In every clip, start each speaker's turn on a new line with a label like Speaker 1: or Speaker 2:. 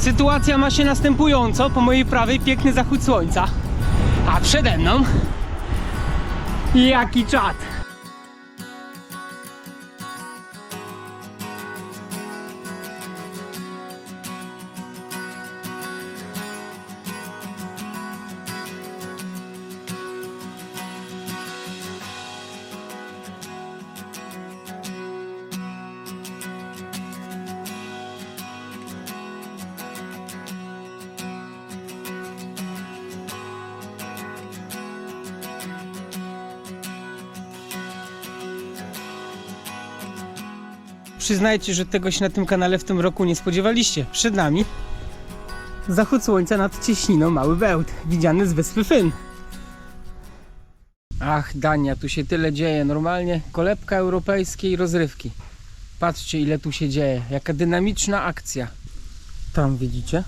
Speaker 1: Sytuacja ma się następująco. Po mojej prawej piękny zachód słońca. A przede mną... Jaki czad! Przyznajcie, że tego się na tym kanale w tym roku nie spodziewaliście. Przed nami zachód słońca nad cieśniną Mały Bełt, widziany z wyspy Fyn. Ach, Dania, tu się tyle dzieje. Normalnie kolebka europejskiej rozrywki. Patrzcie, ile tu się dzieje. Jaka dynamiczna akcja. Tam widzicie?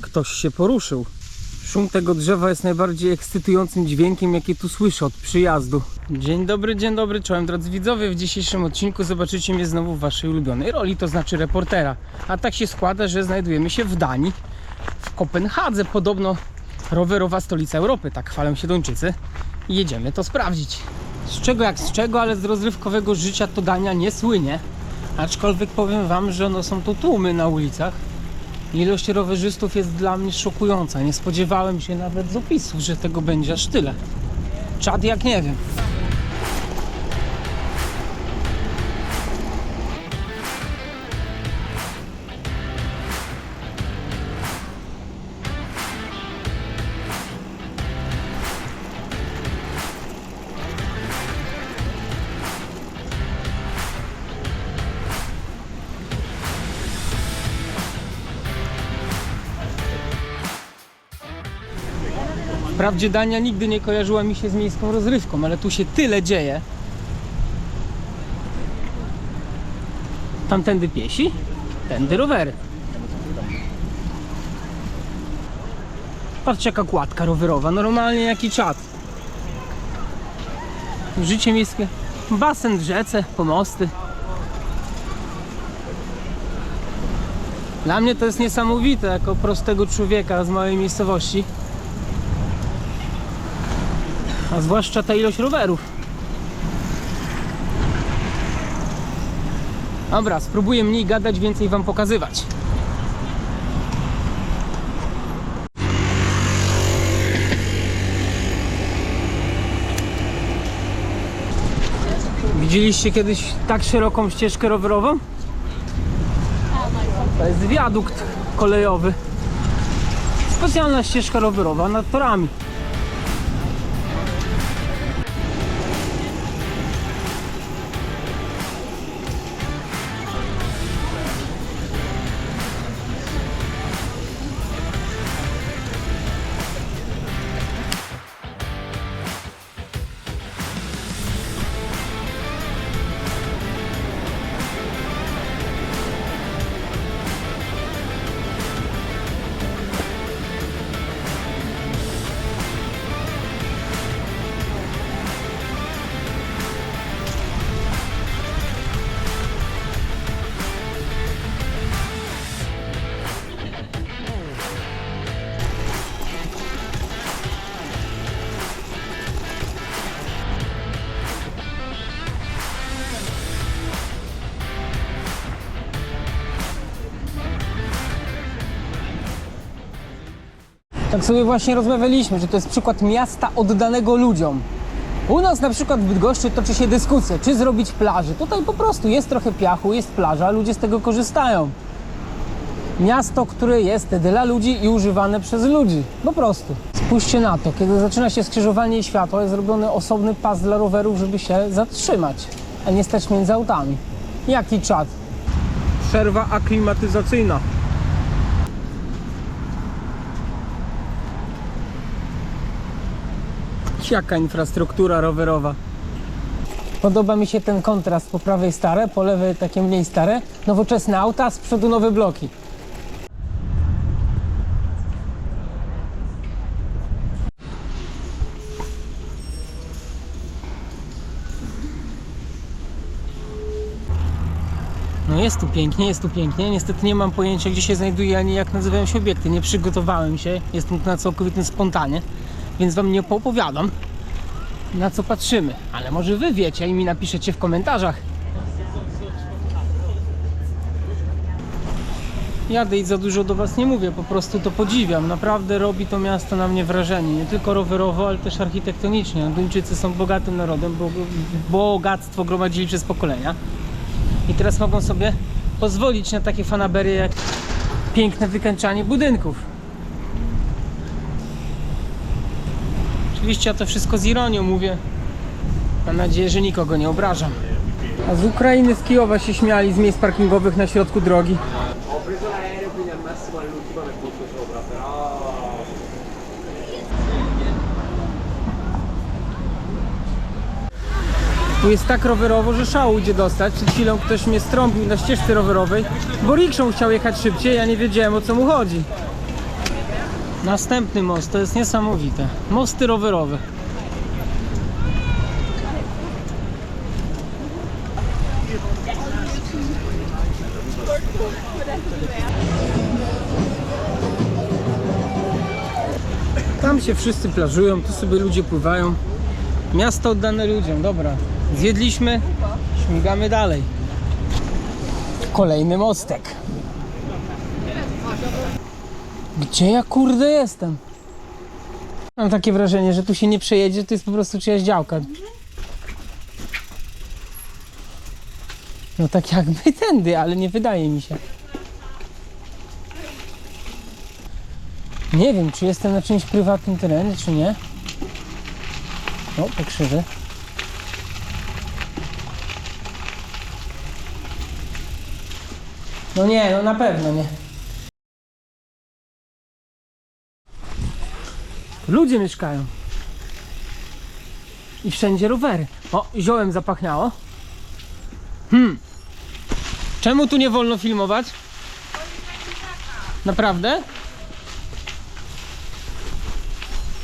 Speaker 1: Ktoś się poruszył. Szum tego drzewa jest najbardziej ekscytującym dźwiękiem, jaki tu słyszę od przyjazdu. Dzień dobry, dzień dobry, czołem drodzy widzowie. W dzisiejszym odcinku zobaczycie mnie znowu w waszej ulubionej roli, to znaczy reportera. A tak się składa, że znajdujemy się w Danii, w Kopenhadze, podobno rowerowa stolica Europy, tak chwalą się Duńczycy. Jedziemy to sprawdzić. Z czego jak z czego, ale z rozrywkowego życia to Dania nie słynie. Aczkolwiek powiem wam, że no są tu tłumy na ulicach. Ilość rowerzystów jest dla mnie szokująca. Nie spodziewałem się nawet z opisów, że tego będzie aż tyle. Czad jak nie wiem. Wprawdzie Dania nigdy nie kojarzyła mi się z miejską rozrywką, ale tu się tyle dzieje. Tamtędy piesi, tędy rowery. Patrzcie jaka kładka rowerowa, normalnie jaki czad. Życie miejskie, basen w rzece, pomosty. Dla mnie to jest niesamowite, jako prostego człowieka z małej miejscowości. A zwłaszcza ta ilość rowerów. Dobra, spróbuję mniej gadać, więcej wam pokazywać. Widzieliście kiedyś tak szeroką ścieżkę rowerową? To jest wiadukt kolejowy. Specjalna ścieżka rowerowa nad torami. Tak sobie właśnie rozmawialiśmy, że to jest przykład miasta oddanego ludziom. U nas na przykład w Bydgoszczy toczy się dyskusja, czy zrobić plażę. Tutaj po prostu jest trochę piachu, jest plaża, ludzie z tego korzystają. Miasto, które jest dla ludzi i używane przez ludzi. Po prostu. Spójrzcie na to, kiedy zaczyna się skrzyżowanie światła, jest zrobiony osobny pas dla rowerów, żeby się zatrzymać, a nie stać między autami. Jaki czad? Przerwa aklimatyzacyjna. Jaka infrastruktura rowerowa. Podoba mi się ten kontrast. Po prawej stare, po lewej takie mniej stare. Nowoczesne auta, z przodu nowe bloki. No Jest tu pięknie, jest tu pięknie. Niestety nie mam pojęcia, gdzie się znajduje, ani jak nazywają się obiekty. Nie przygotowałem się, jestem tu na całkowitym spontanie, więc wam nie poopowiadam, na co patrzymy. Ale może wy wiecie i mi napiszecie w komentarzach. Jadę i za dużo do Was nie mówię, po prostu to podziwiam. Naprawdę robi to miasto na mnie wrażenie. Nie tylko rowerowo, ale też architektonicznie. Duńczycy są bogatym narodem, bo bogactwo gromadzili przez pokolenia. I teraz mogą sobie pozwolić na takie fanaberie jak piękne wykańczanie budynków. Oczywiście ja to wszystko z ironią mówię. Mam nadzieję, że nikogo nie obrażam. A z Ukrainy, z Kijowa się śmiali z miejsc parkingowych na środku drogi. Tu jest tak rowerowo, że szału idzie dostać. Przed chwilą ktoś mnie strąbił na ścieżce rowerowej, bo rikszą chciał jechać szybciej, ja nie wiedziałem o co mu chodzi. Następny most, to jest niesamowite. Mosty rowerowe. Tam się wszyscy plażują, tu sobie ludzie pływają. Miasto oddane ludziom, dobra. Zjedliśmy, śmigamy dalej. Kolejny mostek. Gdzie ja kurde jestem? Mam takie wrażenie, że tu się nie przejedzie, to jest po prostu czyjaś działka. No tak jakby tędy, ale nie wydaje mi się. Nie wiem, czy jestem na czymś prywatnym terenie, czy nie. O, te krzyże. No nie, no na pewno nie. Ludzie mieszkają. I wszędzie rowery. O, ziołem zapachniało. Hmm. Czemu tu nie wolno filmować? Naprawdę?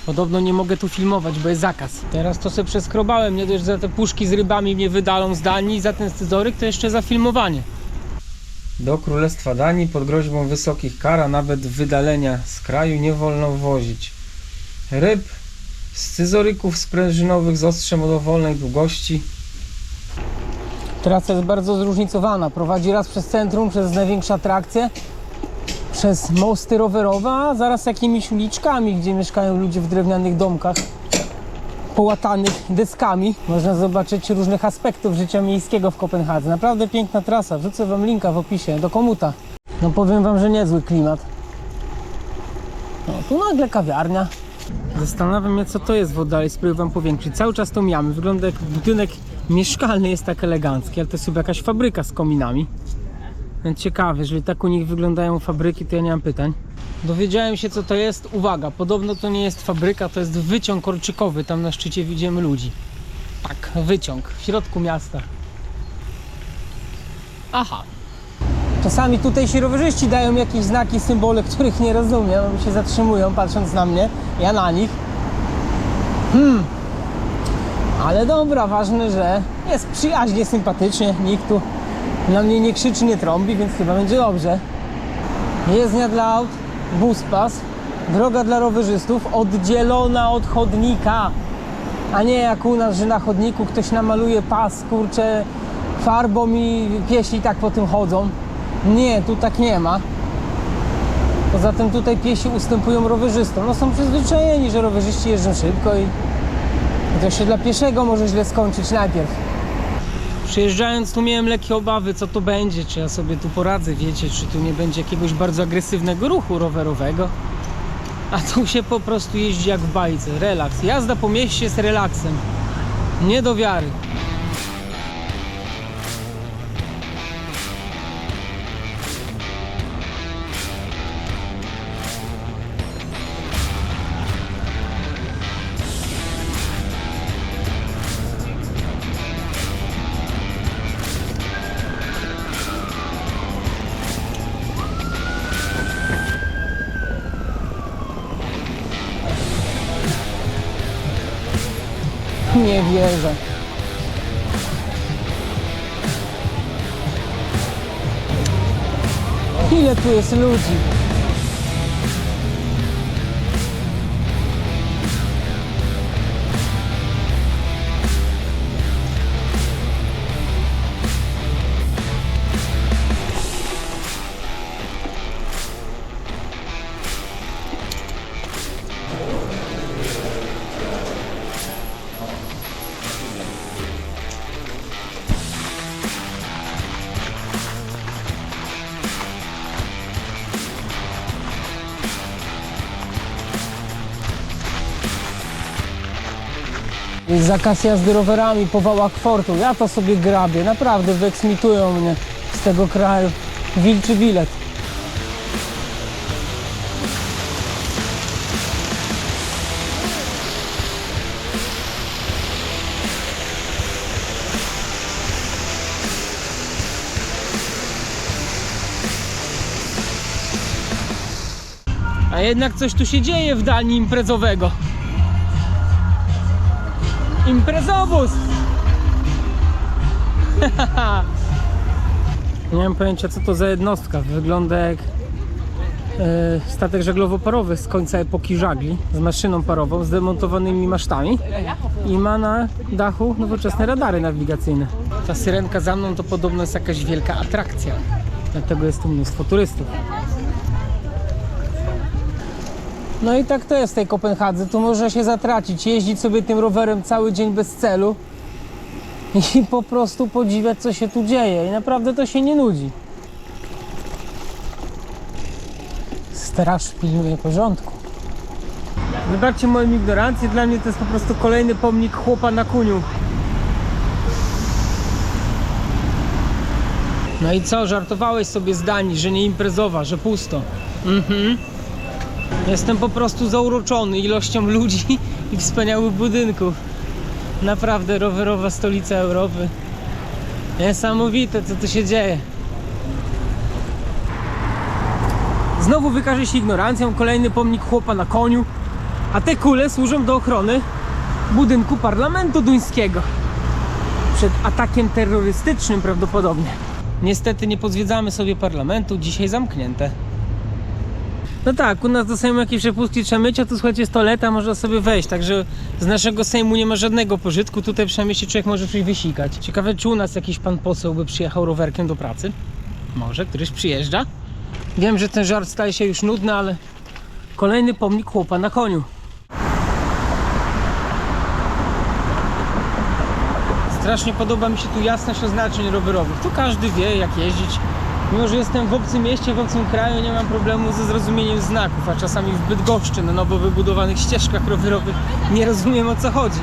Speaker 1: Podobno nie mogę tu filmować, bo jest zakaz. Teraz to sobie przeskrobałem, nie dość, że za te puszki z rybami mnie wydalą z Danii, za ten scyzoryk to jeszcze za filmowanie. Do Królestwa Danii pod groźbą wysokich kar, a nawet wydalenia z kraju nie wolno wozić ryb, scyzoryków sprężynowych z ostrzem o dowolnej długości. Trasa jest bardzo zróżnicowana. Prowadzi raz przez centrum, przez największe atrakcje, przez mosty rowerowe, a zaraz jakimiś uliczkami, gdzie mieszkają ludzie w drewnianych domkach połatanych deskami. Można zobaczyć różnych aspektów życia miejskiego w Kopenhadze. Naprawdę piękna trasa. Wrzucę Wam linka w opisie do komuta. No powiem Wam, że niezły klimat. No, tu nagle kawiarnia. Zastanawiam się, co to jest woda, ale spróbuję Wam powiększyć. Cały czas to mamy. Wygląda jak budynek mieszkalny, jest tak elegancki, ale to jest chyba jakaś fabryka z kominami. Ciekawe, jeżeli tak u nich wyglądają fabryki, to ja nie mam pytań. Dowiedziałem się, co to jest. Uwaga, podobno to nie jest fabryka, to jest wyciąg korczykowy. Tam na szczycie widzimy ludzi. Tak, wyciąg w środku miasta. Aha. Czasami tutaj się rowerzyści dają jakieś znaki, symbole, których nie rozumiem, bo się zatrzymują patrząc na mnie, ja na nich. Hmm. Ale dobra, ważne, że jest przyjaźnie, sympatycznie, nikt tu na mnie nie krzyczy, nie trąbi, więc chyba będzie dobrze. Jezdnia dla aut, bus pas, droga dla rowerzystów oddzielona od chodnika. A nie jak u nas, że na chodniku ktoś namaluje pas, kurczę, farbą i piesi tak po tym chodzą. Nie, tu tak nie ma. Poza tym tutaj piesi ustępują rowerzystom. No są przyzwyczajeni, że rowerzyści jeżdżą szybko i to się dla pieszego może źle skończyć najpierw. Przyjeżdżając tu miałem lekkie obawy, co to będzie, czy ja sobie tu poradzę, wiecie, czy tu nie będzie jakiegoś bardzo agresywnego ruchu rowerowego. A tu się po prostu jeździ jak w bajce, relaks. Jazda po mieście jest relaksem. Nie do wiary. wieża. Ile tu jest ludzi? Zakaz jazdy rowerami po wałach kwortu. Ja to sobie grabię. Naprawdę wyeksmitują mnie z tego kraju. Wilczy bilet. A jednak coś tu się dzieje w dani imprezowego. Imprezobus! Nie mam pojęcia co to za jednostka. Wygląda jak e, statek żaglowo-parowy z końca epoki żagli z maszyną parową, z demontowanymi masztami i ma na dachu nowoczesne radary nawigacyjne. Ta syrenka za mną to podobno jest jakaś wielka atrakcja. Dlatego jest tu mnóstwo turystów. No i tak to jest w tej Kopenhadze. Tu można się zatracić, jeździć sobie tym rowerem cały dzień bez celu i po prostu podziwiać, co się tu dzieje. I naprawdę to się nie nudzi. Straż pilnuje porządku. Wybaczcie moją ignorancję, dla mnie to jest po prostu kolejny pomnik chłopa na kuniu. No i co, żartowałeś sobie z Danii, że nie imprezowa, że pusto. Mhm. Jestem po prostu zauroczony ilością ludzi i wspaniałych budynków. Naprawdę rowerowa stolica Europy. Niesamowite, co tu się dzieje. Znowu wykaże się ignorancją kolejny pomnik chłopa na koniu, a te kule służą do ochrony budynku parlamentu duńskiego. Przed atakiem terrorystycznym prawdopodobnie. Niestety nie pozwiedzamy sobie parlamentu, dzisiaj zamknięte. No tak, u nas do Sejmu jakieś przepustki trzeba myć, a tu słuchajcie, jest toaleta, można sobie wejść, także z naszego Sejmu nie ma żadnego pożytku, tutaj przynajmniej się człowiek może coś wysikać. Ciekawe, czy u nas jakiś pan poseł by przyjechał rowerkiem do pracy? Może, któryś przyjeżdża? Wiem, że ten żart staje się już nudny, ale kolejny pomnik chłopa na koniu. Strasznie podoba mi się tu jasność oznaczeń rowerowych. Tu każdy wie, jak jeździć. Mimo, że jestem w obcym mieście, w obcym kraju, nie mam problemu ze zrozumieniem znaków, a czasami w Bydgoszczy na nowo wybudowanych ścieżkach rowerowych nie rozumiem o co chodzi.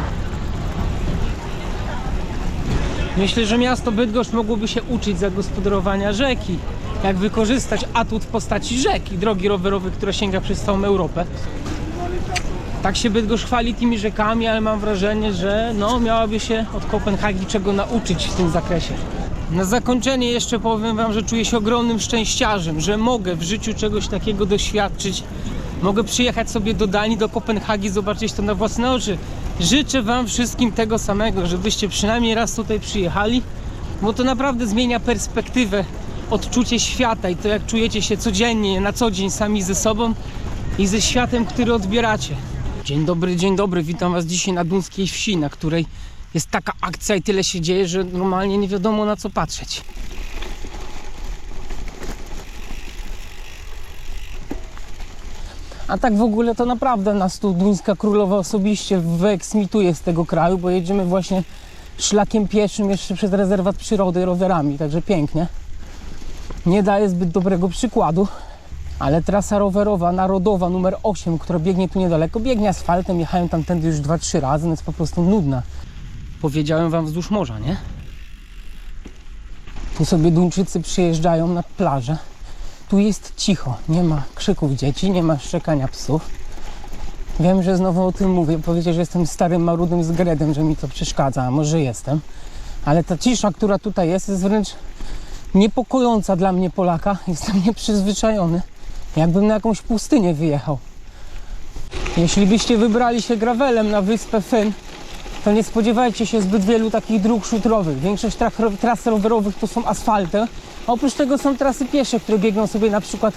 Speaker 1: Myślę, że miasto Bydgoszcz mogłoby się uczyć zagospodarowania rzeki. Jak wykorzystać atut w postaci rzeki, drogi rowerowej, która sięga przez całą Europę. Tak się Bydgoszcz chwali tymi rzekami, ale mam wrażenie, że no, miałaby się od Kopenhagi czego nauczyć w tym zakresie. Na zakończenie jeszcze powiem Wam, że czuję się ogromnym szczęściarzem, że mogę w życiu czegoś takiego doświadczyć. Mogę przyjechać sobie do Danii, do Kopenhagi, zobaczyć to na własne oczy. Życzę Wam wszystkim tego samego, żebyście przynajmniej raz tutaj przyjechali, bo to naprawdę zmienia perspektywę, odczucie świata i to jak czujecie się codziennie, na co dzień sami ze sobą i ze światem, który odbieracie. Dzień dobry, dzień dobry, witam Was dzisiaj na Duńskiej Wsi, na której jest taka akcja i tyle się dzieje, że normalnie nie wiadomo na co patrzeć. A tak w ogóle to naprawdę nas tu duńska królowa osobiście wyeksmituje z tego kraju, bo jedziemy właśnie szlakiem pieszym jeszcze przez rezerwat przyrody rowerami, także pięknie. Nie daje zbyt dobrego przykładu, ale trasa rowerowa narodowa numer 8, która biegnie tu niedaleko, biegnie asfaltem, jechałem tamtędy już 2-3 razy, no jest po prostu nudna. Powiedziałem wam wzdłuż morza, nie? Tu sobie Duńczycy przyjeżdżają na plażę. Tu jest cicho, nie ma krzyków dzieci, nie ma szczekania psów. Wiem, że znowu o tym mówię. Powiedzieć, że jestem starym, marudnym zgredem, że mi to przeszkadza, a może jestem. Ale ta cisza, która tutaj jest, jest wręcz niepokojąca dla mnie Polaka. Jestem nieprzyzwyczajony. Jakbym na jakąś pustynię wyjechał. Jeśli byście wybrali się gravelem na wyspę Fyn, to nie spodziewajcie się zbyt wielu takich dróg szutrowych. Większość tras rowerowych to są asfalty, Oprócz tego są trasy piesze, które biegną sobie na przykład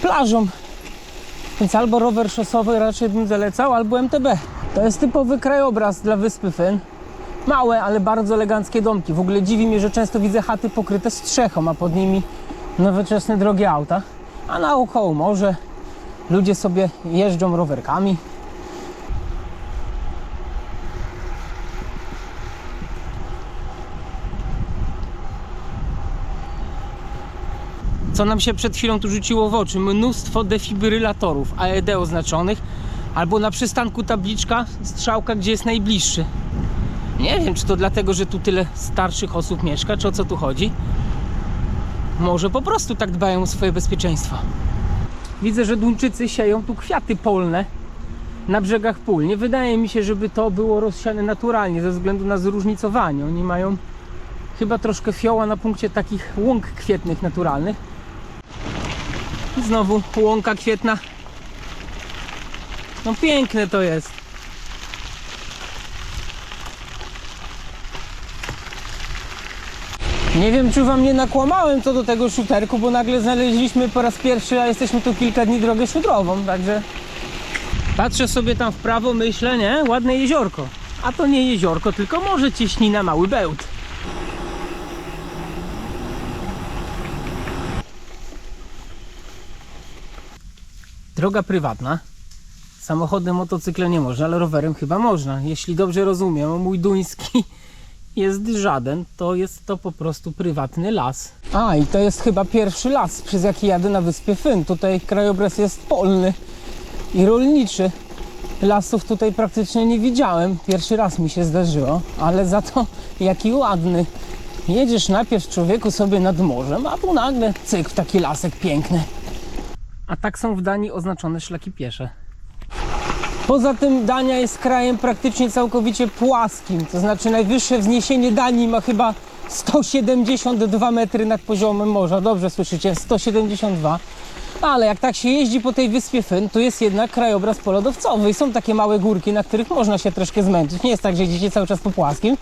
Speaker 1: plażą. Więc albo rower szosowy raczej bym zalecał, albo MTB. To jest typowy krajobraz dla wyspy Fyn. Małe, ale bardzo eleganckie domki. W ogóle dziwi mnie, że często widzę chaty pokryte strzechą, a pod nimi nowoczesne drogie auta. A naokoło morze. Ludzie sobie jeżdżą rowerkami. Co nam się przed chwilą tu rzuciło w oczy. Mnóstwo defibrylatorów AED oznaczonych, albo na przystanku tabliczka, strzałka, gdzie jest najbliższy. Nie wiem, czy to dlatego, że tu tyle starszych osób mieszka, czy o co tu chodzi. Może po prostu tak dbają o swoje bezpieczeństwo. Widzę, że Duńczycy sieją tu kwiaty polne na brzegach pól. Nie wydaje mi się, żeby to było rozsiane naturalnie, ze względu na zróżnicowanie. Oni mają chyba troszkę fioła na punkcie takich łąk kwietnych naturalnych. Znowu łąka kwietna. No piękne to jest. Nie wiem, czy wam nie nakłamałem co do tego szuterku, bo nagle znaleźliśmy po raz pierwszy, a jesteśmy tu kilka dni drogę szutrową, także patrzę sobie tam w prawo, myślę, nie, ładne jeziorko. A to nie jeziorko, tylko może cieśnina Mały Bełt. Droga prywatna. Samochodem, motocyklem nie można, ale rowerem chyba można. Jeśli dobrze rozumiem, mój duński jest żaden, to jest to po prostu prywatny las. A, i to jest chyba pierwszy las, przez jaki jadę na wyspie Fyn. Tutaj krajobraz jest polny i rolniczy. Lasów tutaj praktycznie nie widziałem. Pierwszy raz mi się zdarzyło, ale za to jaki ładny. Jedziesz najpierw człowieku sobie nad morzem, a tu nagle cyk w taki lasek piękny. A tak są w Danii oznaczone szlaki piesze. Poza tym Dania jest krajem praktycznie całkowicie płaskim, to znaczy najwyższe wzniesienie Danii ma chyba 172 metry nad poziomem morza. Dobrze słyszycie, 172. Ale jak tak się jeździ po tej wyspie Fyn, to jest jednak krajobraz polodowcowy i są takie małe górki, na których można się troszkę zmęczyć. Nie jest tak, że jedziecie cały czas po płaskim.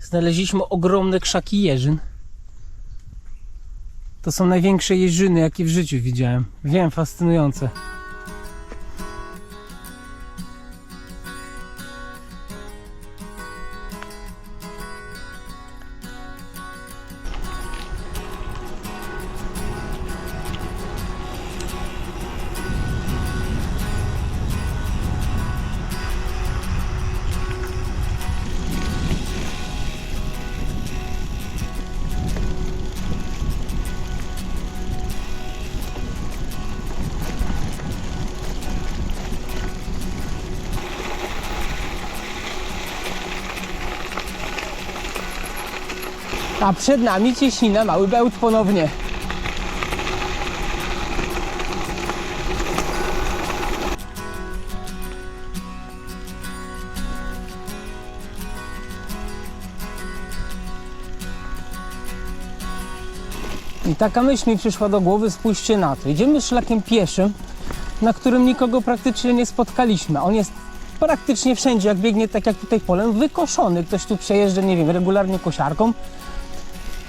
Speaker 1: Znaleźliśmy ogromne krzaki jeżyn. To są największe jeżyny, jakie w życiu widziałem. Wiem, fascynujące. A przed nami cieśnina Mały Bełt ponownie. I taka myśl mi przyszła do głowy, spójrzcie na to. Idziemy szlakiem pieszym, na którym nikogo praktycznie nie spotkaliśmy. On jest praktycznie wszędzie, jak biegnie tak jak tutaj polem, wykoszony. Ktoś tu przejeżdża, nie wiem, regularnie kosiarką.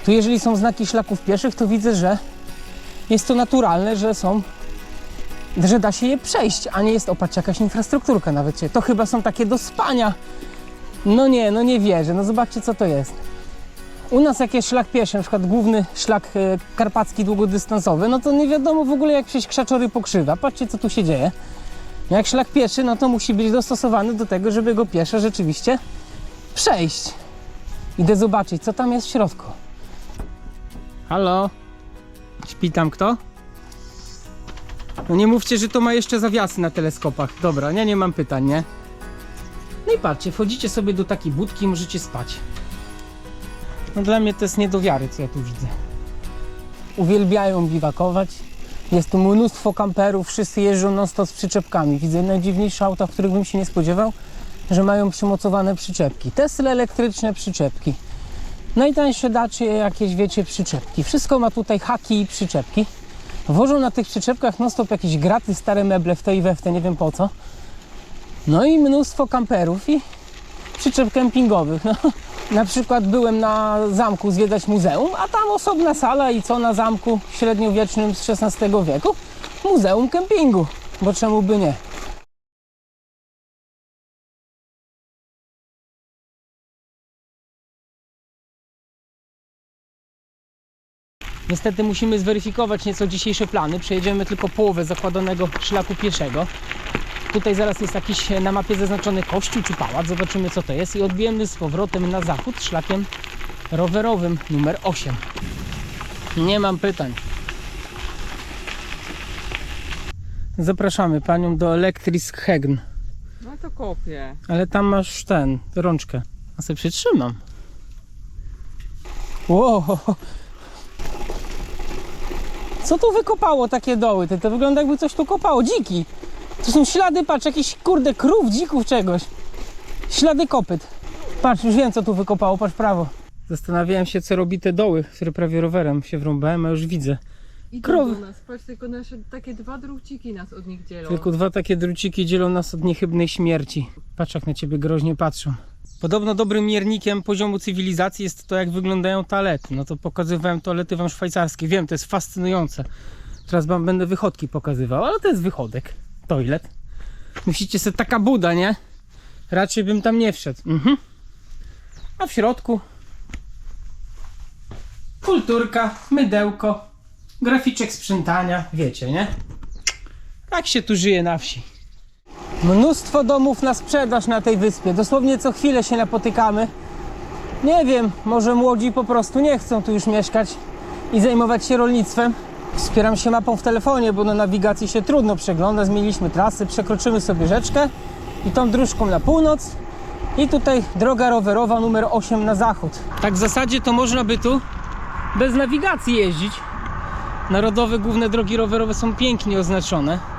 Speaker 1: Tu jeżeli są znaki szlaków pieszych, to widzę, że jest to naturalne, że są, że da się je przejść, a nie jest opatrz jakaś infrastrukturka nawet. się- To chyba są takie do spania. No nie, no nie wierzę. No zobaczcie co to jest. U nas jak jest szlak pieszy, na przykład główny szlak e, karpacki długodystansowy, no to nie wiadomo w ogóle jak przejść krzaczory pokrzywa. Patrzcie co tu się dzieje. Jak szlak pieszy, no to musi być dostosowany do tego, żeby go pieszo rzeczywiście przejść. Idę zobaczyć, co tam jest w środku. Halo? Śpi tam kto? No nie mówcie, że to ma jeszcze zawiasy na teleskopach. Dobra, ja nie mam pytań, nie? No i patrzcie, wchodzicie sobie do takiej budki i możecie spać. No dla mnie to jest nie do wiary, co ja tu widzę. Uwielbiają biwakować. Jest tu mnóstwo kamperów, wszyscy jeżdżą non z przyczepkami. Widzę najdziwniejsze auta, których bym się nie spodziewał, że mają przymocowane przyczepki. Tesla elektryczne przyczepki. Najtańsze dacie jakieś, wiecie, przyczepki. Wszystko ma tutaj haki i przyczepki. Wożą na tych przyczepkach non stop jakieś graty, stare meble w te i we w te, nie wiem po co. No i mnóstwo kamperów i przyczep kempingowych. No, Na przykład byłem na zamku zwiedzać muzeum, a tam osobna sala i co na zamku średniowiecznym z XVI wieku? Muzeum kempingu, bo czemu by nie? Niestety musimy zweryfikować nieco dzisiejsze plany. Przejedziemy tylko połowę zakładanego szlaku pieszego. Tutaj zaraz jest jakiś e, na mapie zaznaczony kościół czy pałac. Zobaczymy co to jest i odbijemy z powrotem na zachód szlakiem rowerowym numer 8. Nie mam pytań. Zapraszamy panią do Electric Hegn.
Speaker 2: No to kopię.
Speaker 1: Ale tam masz ten, rączkę. A sobie przytrzymam. Wow. Co tu wykopało takie doły? Ty, to wygląda jakby coś tu kopało. Dziki. To są ślady, patrz, jakiś kurde krów, dzików, czegoś. Ślady kopyt. Patrz, już wiem co tu wykopało, patrz prawo. Zastanawiałem się co robi te doły, które prawie rowerem się wrąbałem, a już widzę. Krowy.
Speaker 2: nas. Patrz, tylko nasze takie dwa druciki nas od nich dzielą.
Speaker 1: Tylko dwa takie druciki dzielą nas od niechybnej śmierci. Patrz jak na ciebie groźnie patrzą. Podobno dobrym miernikiem poziomu cywilizacji jest to, jak wyglądają toalety. No to pokazywałem toalety wam szwajcarskie. Wiem, to jest fascynujące. Teraz wam będę wychodki pokazywał, ale to jest wychodek. Toilet. Myślicie sobie, taka buda, nie? Raczej bym tam nie wszedł. Mhm. A w środku kulturka, mydełko, graficzek sprzątania, wiecie, nie? Tak się tu żyje na wsi. Mnóstwo domów na sprzedaż na tej wyspie. Dosłownie co chwilę się napotykamy. Nie wiem, może młodzi po prostu nie chcą tu już mieszkać i zajmować się rolnictwem. Wspieram się mapą w telefonie, bo na nawigacji się trudno przegląda. Zmieniliśmy trasy, przekroczymy sobie rzeczkę i tą dróżką na północ. I tutaj droga rowerowa numer 8 na zachód. Tak w zasadzie to można by tu bez nawigacji jeździć. Narodowe główne drogi rowerowe są pięknie oznaczone.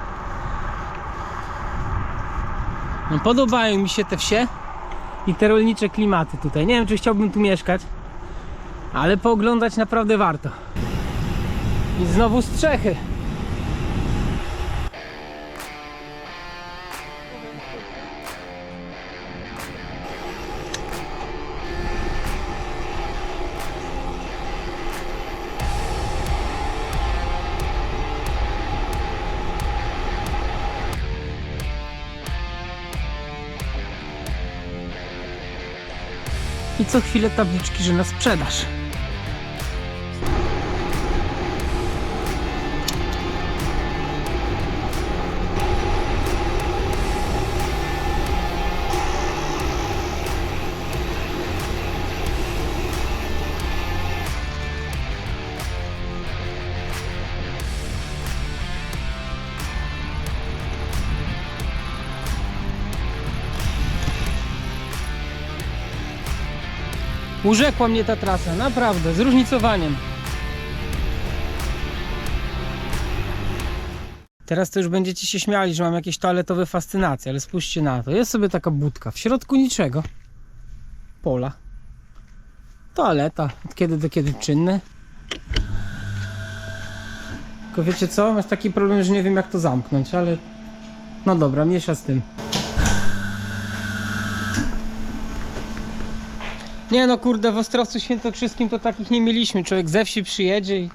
Speaker 1: No, Podobają mi się te wsie i te rolnicze klimaty tutaj. Nie wiem, czy chciałbym tu mieszkać, ale pooglądać naprawdę warto. I znowu strzechy. I co chwilę tabliczki, że na sprzedaż. Urzekła mnie ta trasa, naprawdę, zróżnicowaniem. Teraz to już będziecie się śmiali, że mam jakieś toaletowe fascynacje, ale spójrzcie na to. Jest sobie taka budka, w środku niczego. Pola. Toaleta, od kiedy do kiedy czynne. Tylko wiecie co? Masz taki problem, że nie wiem jak to zamknąć, ale... No dobra, miesza z tym. Nie no kurde, w Ostrowcu Świętokrzyskim to takich nie mieliśmy. Człowiek ze wsi przyjedzie i...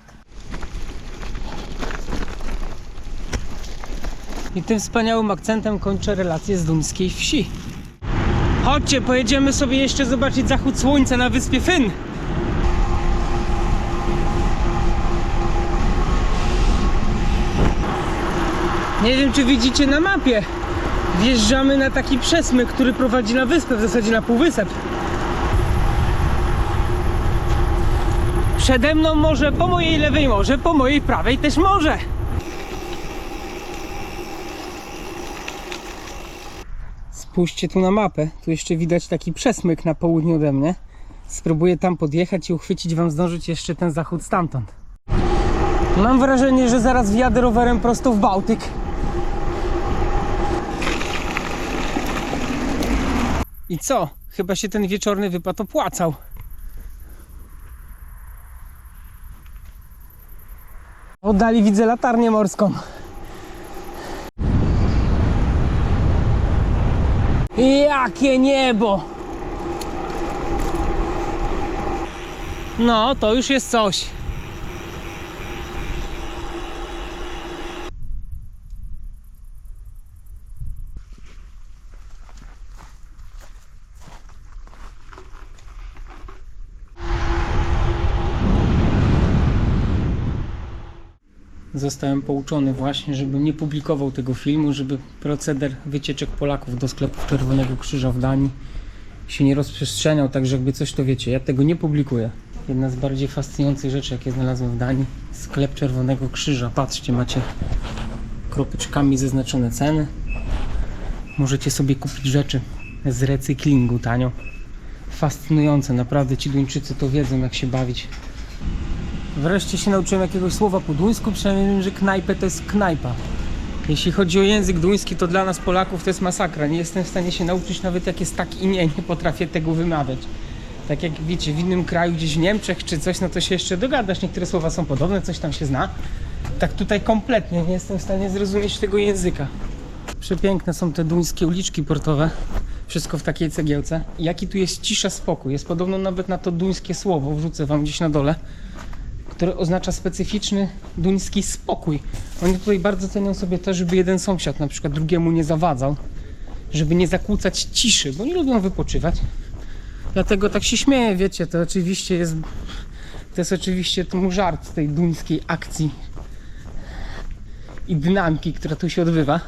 Speaker 1: I tym wspaniałym akcentem kończę relację z duńskiej wsi. Chodźcie, pojedziemy sobie jeszcze zobaczyć zachód słońca na wyspie Fyn. Nie wiem, czy widzicie na mapie. Wjeżdżamy na taki przesmyk, który prowadzi na wyspę, w zasadzie na półwysep. Przede mną morze, po mojej lewej morze, po mojej prawej też morze. Spójrzcie tu na mapę. Tu jeszcze widać taki przesmyk na południu ode mnie. Spróbuję tam podjechać i uchwycić wam zdążyć jeszcze ten zachód stamtąd. Mam wrażenie, że zaraz wjadę rowerem prosto w Bałtyk. I co? Chyba się ten wieczorny wypad opłacał. W oddali widzę latarnię morską. Jakie niebo! No, to już jest coś. Zostałem pouczony właśnie, żebym nie publikował tego filmu, żeby proceder wycieczek Polaków do sklepów Czerwonego Krzyża w Danii się nie rozprzestrzeniał, także jakby coś to wiecie, ja tego nie publikuję. Jedna z bardziej fascynujących rzeczy, jakie znalazłem w Danii, sklep Czerwonego Krzyża. Patrzcie, macie kropeczkami zaznaczone ceny. Możecie sobie kupić rzeczy z recyklingu tanio. Fascynujące, naprawdę ci Duńczycy to wiedzą, jak się bawić. Wreszcie się nauczyłem jakiegoś słowa po duńsku, przynajmniej wiem, że knajpę to jest knajpa. Jeśli chodzi o język duński, to dla nas Polaków to jest masakra. Nie jestem w stanie się nauczyć nawet jak jest tak i nie, nie potrafię tego wymawiać. Tak jak wiecie, w innym kraju, gdzieś w Niemczech czy coś, no to się jeszcze dogadasz. Niektóre słowa są podobne, coś tam się zna. Tak tutaj kompletnie nie jestem w stanie zrozumieć tego języka. Przepiękne są te duńskie uliczki portowe. Wszystko w takiej cegiełce. Jaki tu jest cisza, spokój. Jest podobno nawet na to duńskie słowo, wrzucę wam gdzieś na dole które oznacza specyficzny duński spokój. Oni tutaj bardzo cenią sobie to, żeby jeden sąsiad na przykład drugiemu nie zawadzał, żeby nie zakłócać ciszy, bo nie lubią wypoczywać. Dlatego tak się śmieję, wiecie, to oczywiście jest to jest oczywiście tu żart tej duńskiej akcji i dynamiki, która tu się odbywa.